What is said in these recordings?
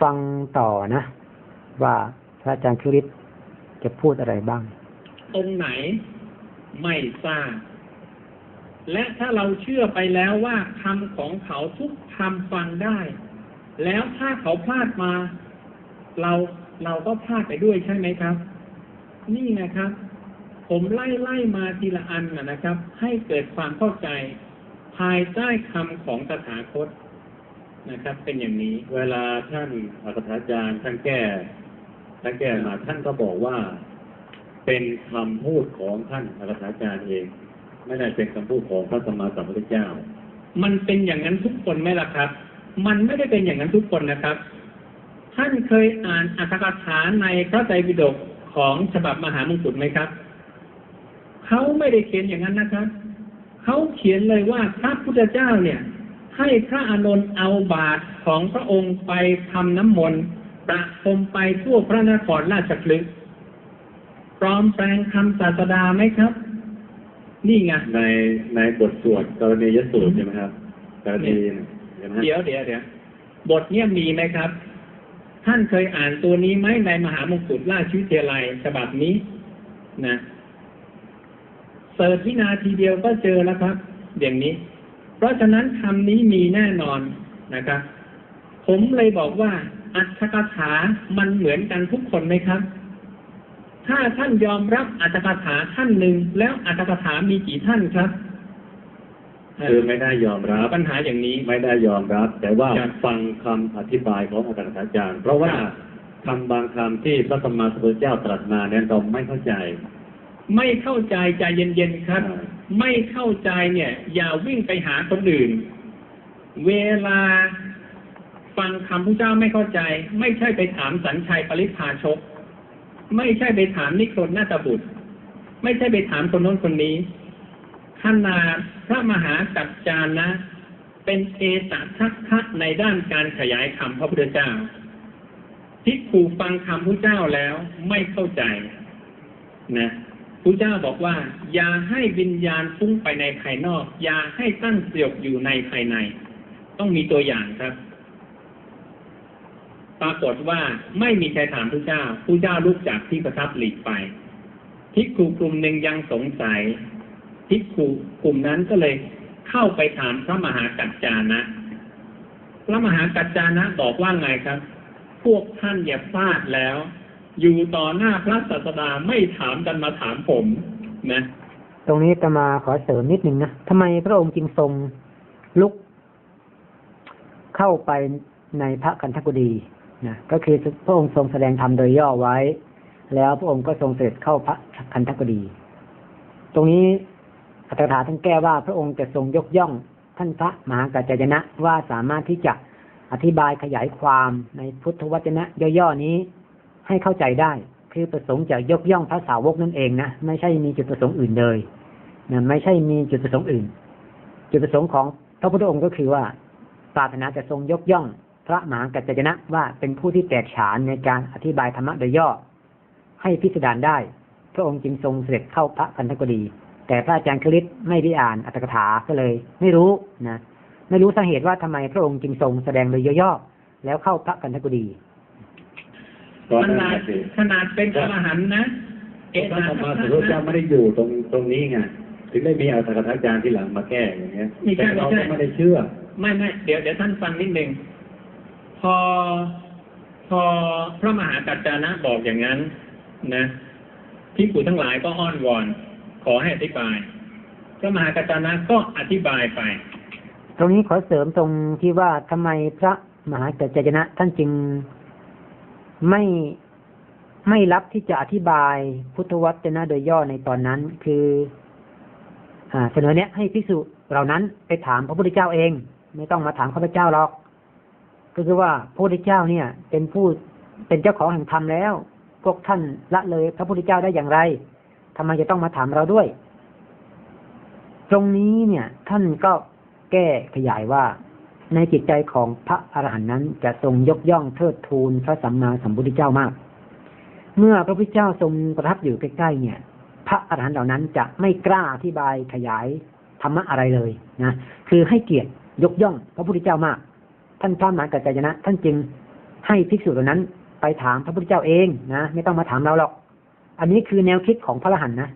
ฟังต่อนะ ว่าพระอาจารย์คริสจะพูดอะไรบ้าง ตรงไหนไม่ทราบและถ้าเราเชื่อไปแล้วว่าคำของเขาทุกคำฟังได้ แล้วถ้าเขาพลาดมา เราเราก็พลาดไปด้วยใช่ไหมครับ นี่นะครับ ผมไล่ไล่มาทีละอันนะครับ ให้เกิดความเข้าใจ ภายใต้คำของตถาคต นะครับ เป็นอย่างนี้เวลาท่านอาจารย์อาจารย์ท่านแก้ท่านแก้มาท่านก็บอกว่า เป็นคำพูดของท่านอาจารย์อาจารย์เอง ไม่ได้เป็นคำพูดของพระสัมมาสัมพุทธเจ้า มันเป็นอย่างนั้นทุกคนไหมล่ะครับ มันไม่ได้เป็นอย่างนั้นทุกคนนะครับ ท่านเคยอ่านอัตถกถาในพระไตรปิฎกของฉบับมหามงกุฎไหมครับเขาไม่ได้เขียนอย่างนั้นนะครับเขาเขียนเลยว่าพระพุทธเจ้าเนี่ย ให้พระอานนท์เอาบาตรของพระองค์ไปทำน้ำมนต์ประพรมไปทั่วพระนครราชคลึกปลอมแปลงคำศาสดาไหมครับ นี่ไงในในบทสวดกรณียสูตรใช่ไหมครับกรณีใช่ไหมฮะเดี๋ยวเดี๋ยวเดี๋ยวบทเนี้ยมีไหมครับ ท่านเคยอ่านตัวนี้ไหมในมหามงกุฎราชวิทยาลัยฉบับนี้นะเสิร์ชวินาทีเดียวก็เจอแล้วครับ อย่างนี้ เพราะฉะนั้นคำนี้มีแน่นอนนะครับ ผมเลยบอกว่า อัตถกถามันเหมือนกันทุกคนไหมครับ ถ้าท่านยอมรับอัตถกถาท่านหนึ่งแล้วอัตถกถามีกี่ท่านครับคือไม่ได้ยอมรับปัญหาอย่างนี้ไม่ได้ยอมรับ แต่ว่าครับฟังคำอธิบายของอาจารย์อาจารย์ เพราะว่าครับคำบางคำที่พระสัมมาสัมพุทธเจ้าตรัสมาเนี่ยเราไม่เข้าใจ ไม่เข้าใจใจเย็นๆครับอ่าไม่เข้าใจเนี่ย อย่าวิ่งไปหาคนอื่น เวลาฟังคำพระเจ้าไม่เข้าใจ ไม่ใช่ไปถามสัญชัยปริพาชก ไม่ใช่ไปถามนิครนนาตบุตร ไม่ใช่ไปถามคนโน้นคนนี้ขนาดพระมหากัจจานะ เป็นเอตทัคคะในด้านการขยายคำพระพุทธเจ้าพิกขูฟังคำพระเจ้าแล้วไม่เข้าใจนะ พระเจ้าบอกว่า อย่าให้วิญญาณฟุ้งไปในภายนอก อย่าให้ตั้งเสียกอยู่ในภายใน ต้องมีตัวอย่างครับ ปรากฏว่าไม่มีใครถามพระเจ้าพระเจ้าลุกจากที่ประทับหลีกไปพิกขุกลุ่มหนึ่งยังสงสัยพิกขุกลุ่มนั้นก็เลยเข้าไปถามพระมหากัจจานะ พระมหากัจจานะบอกว่าไงครับ พวกท่านอย่าพลาดแล้ว อยู่ต่อหน้าพระศาสดาไม่ถามกันมาถามผมนะ ตรงนี้จะมาขอเสริมนิดนึงนะทำไมพระองค์จึงทรงลุกเข้าไปในพระกันทกุดีนะก็คือพระองค์ทรงแสดงธรรมโดยย่อไว้ แล้วพระองค์ก็ทรงเสด็จเข้าพระคันทกุดี ตรงนี้อัตถกถาท่านแก้ว่าพระองค์จะทรงยกย่องท่านพระมหากัจจยนะว่าสามารถที่จะอธิบายขยายความในพุทธวจนะย่อๆนี้ ให้เข้าใจได้ คือประสงค์จะยกย่องพระสาวกนั่นเองนะไม่ใช่มีจุดประสงค์อื่นเลยนะไม่ใช่มีจุดประสงค์อื่น จุดประสงค์ของพระพุทธองค์ก็คือว่าปรารถนาจะทรงยกย่องพระมหากัจจยนะว่าเป็นผู้ที่แตกฉานในการอธิบายธรรมะโดยย่อ ให้พิสดารได้ พระองค์จึงทรงเสด็จเข้าพระคันธกุฎีแต่พระอาจารย์คริสไม่ได้อ่านอัตถกถาก็เลย ไม่รู้นะไม่รู้สาเหตุว่าทำไมพระองค์จึงทรงแสดงโดยย่อๆแล้วเข้าพระคันธกุฎี ตอนขนั้นนาดน่ะสิขนาดเป็นอรหันต์นะพระสัมมาสัมพุทธเจ้าไม่ได้อยู่ตรงตรงนี้ไงถึงได้มีอาจารย์อาจารย์ที่หลังมาแก้อย่างเงี้ยไม่ใช่แต่เราไม่ใช่ก็ไม่ได้เชื่อ ไม่ไม่เดี๋ยวเดี๋ยวท่านฟังนิดหนึ่งพอพอพระมหากัจจานะบอกอย่างนั้น นะพิกุทั้งหลายก็อ้อนวอน ขอให้อธิบาย พระมหากัจจานะก็อธิบายไป ตรงนี้ขอเสริมตรงที่ว่าทำไมพระมหากัจจยนะ ท่านจึง ไม่ไม่รับที่จะอธิบายพุทธวจนะโดยย่อในตอนนั้น คืออ่าเสนอเนี้ยให้พิสุเหล่านั้นไปถามพระพุทธเจ้าเอง ไม่ต้องมาถามข้าพเจ้าหรอก ก็คือว่าพระพุทธเจ้าเนี่ย เป็นผู้เป็นเจ้าของแห่งธรรมแล้ว พวกท่านละเลยพระพุทธเจ้าได้อย่างไรทำไมจะต้องมาถามเราด้วย ตรงนี้เนี่ย ท่านก็แก้ขยายว่า ในจิตใจของพระอรหันต์นั้นจะทรงยกย่องเทิดทูนพระสัมมาสัมพุทธเจ้ามาก เมื่อพระพุทธเจ้าทรงประทับอยู่ใกล้ๆเนี่ย พระอรหันต์เหล่านั้นจะไม่กล้าอธิบายขยายธรรมะอะไรเลยนะคือให้เกียรติยกย่องพระพุทธเจ้ามาก ท่านพระมหากัจจายนะ ท่านจึงให้ภิกษุเหล่านั้น ไปถามพระพุทธเจ้าเองนะไม่ต้องมาถามเราหรอก อันนี้คือแนวคิดของพระอรหันต์นะ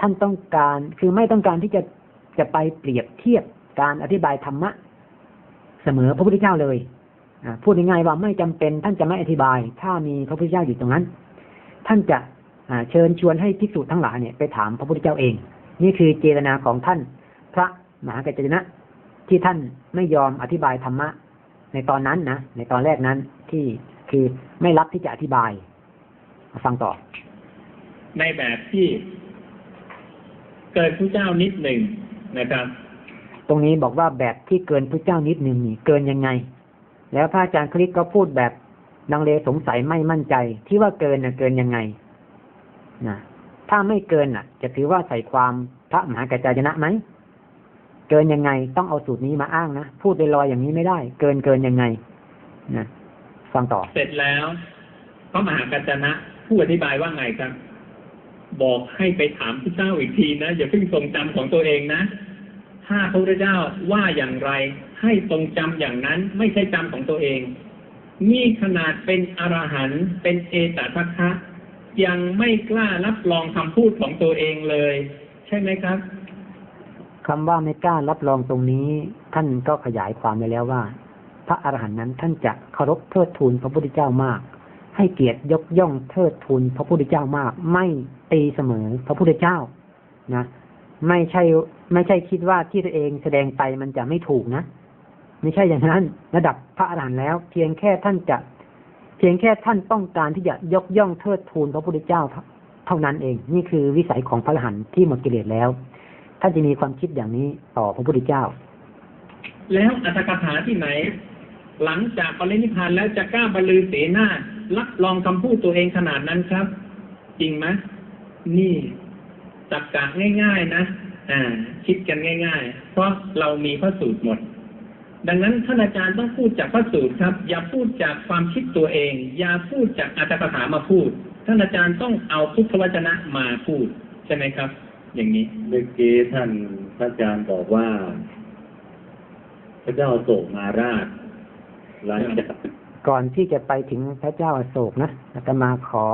ท่านต้องการคือไม่ต้องการที่จะจะไปเปรียบเทียบการอธิบายธรรมะ เสมอพระพุทธเจ้าเลยพูดง่ายๆว่าไม่จำเป็นท่านจะไม่อธิบาย ถ้ามีพระพุทธเจ้าอยู่ตรงนั้น ท่านจะเชิญชวนให้ภิกษุทั้งหลายเนี่ยไปถามพระพุทธเจ้าเอง นี่คือเจตนาของท่านพระมหากัจจนะ ที่ท่านไม่ยอมอธิบายธรรมะ ในตอนนั้นนะในตอนแรกนั้นที่คือไม่รับที่จะอธิบายฟังต่อ ในแบบที่ เกิดพระเจ้านิดหนึ่งนะครับ ตรงนี้บอกว่าแบบที่เกินพระเจ้านิดหนึ่งนี่เกินยังไง แล้วพระอาจารย์คริสก็พูดแบบนังเลสงสัยไม่มั่นใจ ที่ว่าเกินน่ะเกินยังไงนะถ้าไม่เกินน่ะ จะถือว่าใส่ความพระมหากัจจายนะไหมเกินยังไงต้องเอาสูตรนี้มาอ้างนะพูดลอยๆอย่างนี้ไม่ได้ เกินเกินยังไงนะฟังต่อ เสร็จแล้วพระมหากัจจนะผู้อธิบายว่าไงครับ บอกให้ไปถามพระเจ้าอีกทีนะอย่าเพิ่งทรงจำของตัวเองนะ ถ้าพระพุทธเจ้าว่าอย่างไรให้ทรงจำอย่างนั้นไม่ใช่จำของตัวเองนี่ขนาดเป็นอรหันต์เป็นเอตทัคคะยังไม่กล้ารับรองคำพูดของตัวเองเลย ใช่ไหมครับคำว่าไม่กล้ารับรองตรงนี้ ท่านก็ขยายความไปแล้วว่า พระอรหันต์นั้นท่านจะเคารพเทิดทูนพระพุทธเจ้ามาก ให้เกียรติยกย่องเทิดทูนพระพุทธเจ้ามาก ไม่ตีเสมอพระพุทธเจ้านะ ไม่ใช่ ไม่ใช่คิดว่าที่ตัวเองแสดงไปมันจะไม่ถูกนะ ไม่ใช่อย่างนั้น ระดับพระอรหันต์แล้ว เพียงแค่ท่านจะ เพียงแค่ท่านต้องการที่จะยกย่องเทิดทูนพระพุทธเจ้าเท่านั้นเอง นี่คือวิสัยของพระอรหันต์ที่หมดกิเลสแล้ว ท่านจะมีความคิดอย่างนี้ต่อพระพุทธเจ้า แล้วอัตถกถาที่ไหน หลังจากปรินิพพานแล้วจะกล้าบรรลือเสนารับรองคำพูดตัวเองขนาดนั้นครับ จริงไหมนี่ ตักกะง่าย ๆ นะอ่า คิดกันง่าย ๆ เพราะเรามีพระสูตรหมด ดังนั้นท่านอาจารย์ต้องพูดจากพระสูตรครับ อย่าพูดจากความคิดตัวเอง อย่าพูดจากอัตถกถามาพูด ท่านอาจารย์ต้องเอาพุทธวจนะมาพูด ใช่ไหมครับ อย่างนี้เมื่อกี้ท่านพระอาจารย์บอกว่า พระเจ้าโศกมาราชหลังจากก่อนที่จะไปถึงพระเจ้าอโศกนะอาตมาขอ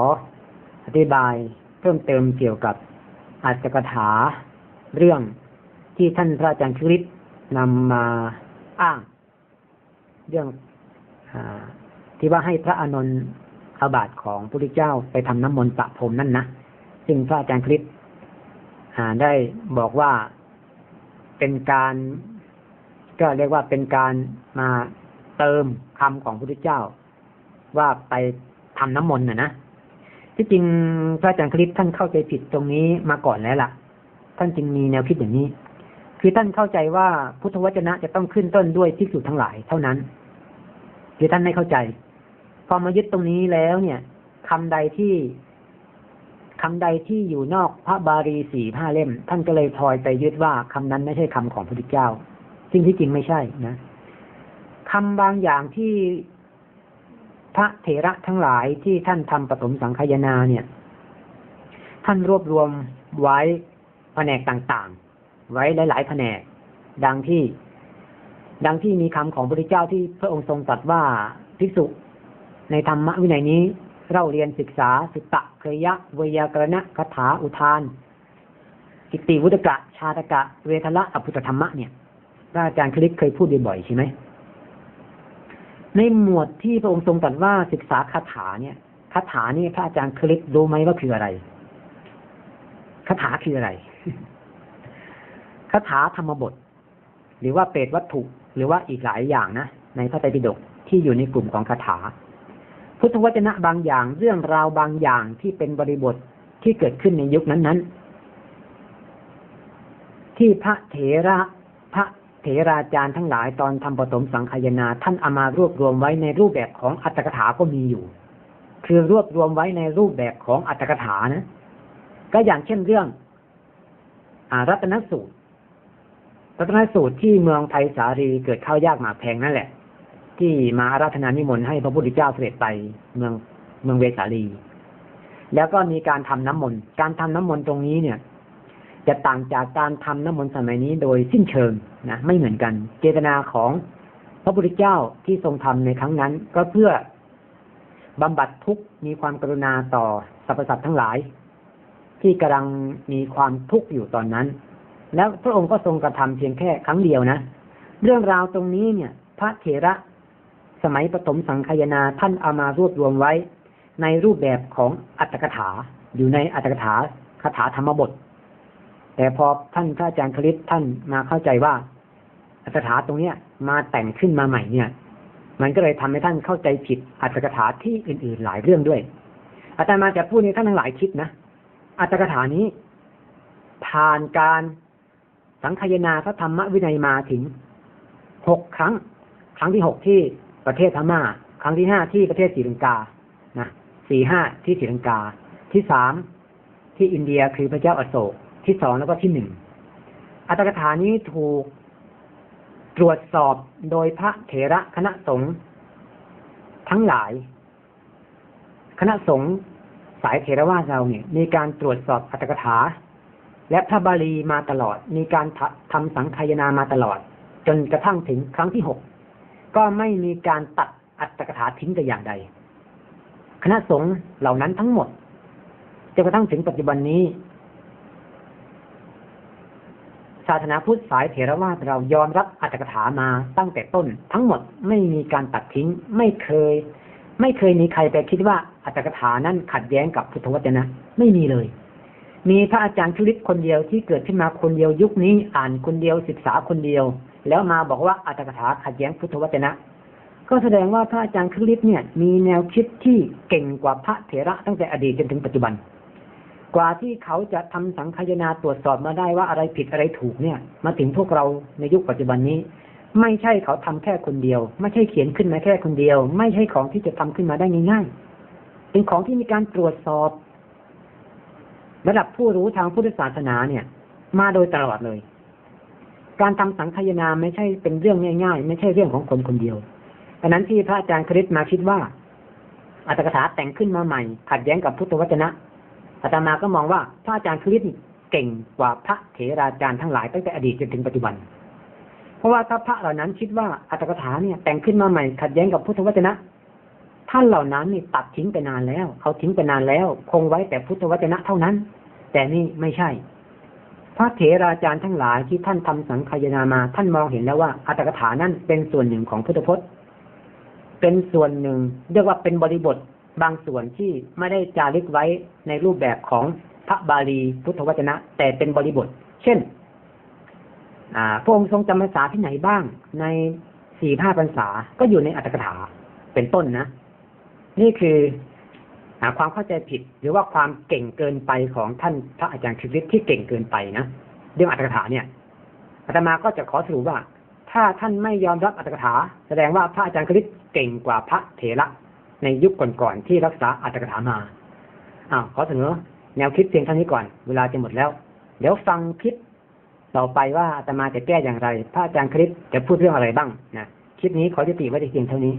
อธิบายเพิ่มเติมเกี่ยวกับ อัตถกถาเรื่องที่ท่านพระอาจารย์คริสนำมาอ้าง เรื่องอที่ว่าให้พระอานนท์อาบาทของพระพุทธเจ้าไปทำน้ำมนต์ประพรมนั่นนะซึ่งพระอาจารย์คริสอ่าได้บอกว่าเป็นการ ก็เรียกว่าเป็นการมาเติมคำของพระพุทธเจ้า ว่าไปทำน้ำมนต์น่ะนะ ที่จริงพระอาจารย์คริสท่านเข้าใจผิดตรงนี้มาก่อนแล้วล่ะ ท่านจึงมีแนวคิดอย่างนี้ คือท่านเข้าใจว่าพุทธวจนะจะต้องขึ้นต้นด้วยภิกษุดทั้งหลายเท่านั้นคือท่านไม่เข้าใจ พอมายึดตรงนี้แล้วเนี่ยคำใดที่คำใดที่อยู่นอกพระบาลีสี่ห้าเล่ม ท่านก็เลยพลอยไปยึดว่าคำนั้นไม่ใช่คำของพระพุทธเจ้าซึ่งที่จริงไม่ใช่นะคำบางอย่างที่ พระเถระทั้งหลายที่ท่านทำปฐมสังคยนาเนี่ย ท่านรวบรวมไว้แผนกต่างๆ ไว้หลายๆแผนก ดังที่ ดังที่มีคำของพระพุทธเจ้าที่พระองค์ทรงตรัสว่าภิกษุ ในธรรมวินัยนี้เราเรียนศึกษาสุตตะเคยะเวยากรณะคาถาอุทานกิตติวุตกะ ชาตกะ เวทละอภุตธรรมะเนี่ยพระอาจารย์คลิกเคยพูดบ่อยๆใช่ไหม ในหมวดที่พระองค์ทรงตรัสว่าศึกษาคาถาเนี่ยคาถานี่พระอาจารย์คลิกรู้ไหมว่าคืออะไรคาถาคืออะไรคาถาธรรมบท หรือว่าเปรตวัตถุ หรือว่าอีกหลายอย่างนะในพระไตรปิฎกที่อยู่ในกลุ่มของคาถา พุทธวจนะบางอย่างเรื่องราวบางอย่างที่เป็นบริบทที่เกิดขึ้นในยุคนั้นๆ ที่พระเถระพระ เถราจารย์ทั้งหลายตอนทำปฐมสังคายนาท่านเอามารวบรวมไว้ในรูปแบบของอัตถกถาก็มีอยู่ คือรวบรวมไว้ในรูปแบบของอัตถกถานะ ก็อย่างเช่นเรื่องอารัตนสูตร รัตนสูตรที่เมืองไทยสารีเกิดข้าวยากหมากแพงนั่นแหละ ที่มาอาราธนานิมนต์ให้พระพุทธเจ้าเสด็จไปเมืองเมืองเวสาลี แล้วก็มีการทำน้ำมนต์ การทำน้ำมนต์ตรงนี้เนี่ย จะต่างจากการทำน้ำมนต์สมัยนี้โดยสิ้นเชิง นะไม่เหมือนกัน เจตนาของพระพุทธเจ้าที่ทรงทำในครั้งนั้น ก็เพื่อบำบัดทุกข์มีความกรุณาต่อสรรพสัตว์ทั้งหลาย ที่กำลังมีความทุกข์อยู่ตอนนั้น แล้วพระองค์ก็ทรงกระทำเพียงแค่ครั้งเดียวนะ เรื่องราวตรงนี้เนี่ย พระเถระสมัยปฐมสังคายนาท่านเอามารวบรวมไว้ ในรูปแบบของอัตถกถาอยู่ในอัตถกถาคาถาธรรมบท แต่พอท่านพระอาจารย์คลิตท่านมาเข้าใจว่า อัตถาตรงเนี้ย มาแต่งขึ้นมาใหม่เนี่ย มันก็เลยทำให้ท่านเข้าใจผิดอัตถกถาที่อื่น ๆ หลายเรื่องด้วย อาจารย์มาจะพูดในท่านทั้งหลายคิดนะอัตถกถานี้ ผ่านการสังคายนาพระธรรมวินัยมาถึงหกครั้ง ครั้งที่หกที่ประเทศพม่าครั้งที่ห้าที่ประเทศศรีลังกานะสี่ห้าที่ศรีลังกา ที่สามที่อินเดียคือพระเจ้าอโศกที่สองแล้วก็ที่หนึ่งอัตถกถานี้ถูก ตรวจสอบโดยพระเถระคณะสงฆ์ทั้งหลาย คณะสงฆ์สายเถรวาทเราเนี่ย มีการตรวจสอบอัตถกถา และพระบาลีมาตลอด มีการทำทำสังคายนามาตลอด จนกระทั่งถึงครั้งที่หกก็ไม่มีการตัดอัตถกถาทิ้งแต่อย่างใด คณะสงฆ์เหล่านั้นทั้งหมดจนกระทั่งถึงปัจจุบันนี้ ศาสนาพุทธสายเถรวาทเรายอมรับอัตถกถามาตั้งแต่ต้น ทั้งหมดไม่มีการตัดทิ้งไม่เคย ไม่เคยมีใครไปคิดว่าอัตถกถานั้นขัดแย้งกับพุทธวจนะ ไม่มีเลย มีพระอาจารย์ชุลิตคนเดียวที่เกิดขึ้นมาคนเดียวยุคนี้อ่านคนเดียวศึกษาคนเดียว แล้วมาบอกว่าอัตถกถาขัดแย้งพุทธวจนะ ก็แสดงว่าพระอาจารย์คริสเนี่ย มีแนวคิดที่เก่งกว่าพระเถระตั้งแต่อดีตจนถึงปัจจุบัน กว่าที่เขาจะทำสังคายนาตรวจสอบมาได้ว่าอะไรผิดอะไรถูกเนี่ย มาถึงพวกเราในยุคปัจจุบันนี้ ไม่ใช่เขาทำแค่คนเดียว ไม่ใช่เขียนขึ้นมาแค่คนเดียว ไม่ใช่ของที่จะทำขึ้นมาได้ง่ายๆเป็นของที่มีการตรวจสอบ ระดับผู้รู้ทางพุทธศาสนาเนี่ย มาโดยตลอดเลย การทำสังคายนาไม่ใช่เป็นเรื่องง่ายๆ ไม่ใช่เรื่องของคนคนเดียวดังนั้นที่พระอาจารย์คริสต์มาคิดว่าอัตถกถาแต่งขึ้นมาใหม่ ขัดแย้งกับพุทธวจนะ อาตมาก็มองว่าพระอาจารย์คริสเก่งกว่าพระเถราจารย์ทั้งหลายตั้งแต่อดีตจนถึงปัจจุบัน เพราะว่าถ้าพระเหล่านั้นคิดว่าอัตถกถาเนี่ยแต่งขึ้นมาใหม่ขัดแย้งกับพุทธวจนะ ท่านเหล่านั้นนี่ตัดทิ้งไปนานแล้ว เขาทิ้งไปนานแล้ว คงไว้แต่พุทธวจนะเท่านั้น แต่นี่ไม่ใช่ พระเถราจารย์ทั้งหลายที่ท่านทำสังคายนามา ท่านมองเห็นแล้วว่าอัตถกถานั้นเป็นส่วนหนึ่งของพุทธพจน์ เป็นส่วนหนึ่ง เรียกว่าเป็นบริบท บางส่วนที่ไม่ได้จารึกไว้ในรูปแบบของพระบาลีพุทธวจนะ แต่เป็นบริบท เช่นพระองค์ทรงจำพรรษาที่ไหนบ้างในสี่ห้าพรรษาก็อยู่ในอัตถกถาเป็นต้นนะ นี่คืออความเข้าใจผิดหรือว่าความเก่งเกินไปของท่านพระอาจารย์คริสต์ที่เก่งเกินไปนะเรื่องอัตถกถาเนี่ยอาตมาก็จะขอสรุปว่า ถ้าท่านไม่ยอมรับอัตถกถา แสดงว่าพระอาจารย์คริสต์เก่งกว่าพระเถระ ในยุคก่อนๆที่รักษาอัตถกถามาอ้าวขอเสนอแนวคิดเพียงเท่านี้ก่อน เวลาจะหมดแล้ว เดี๋ยวฟังคลิปต่อไปว่าอาตมาจะแก้อย่างไรพระอาจารย์คริสจะพูดเรื่องอะไรบ้างนะคลิปนี้ขอจะติไว้แต่เพียงเท่านี้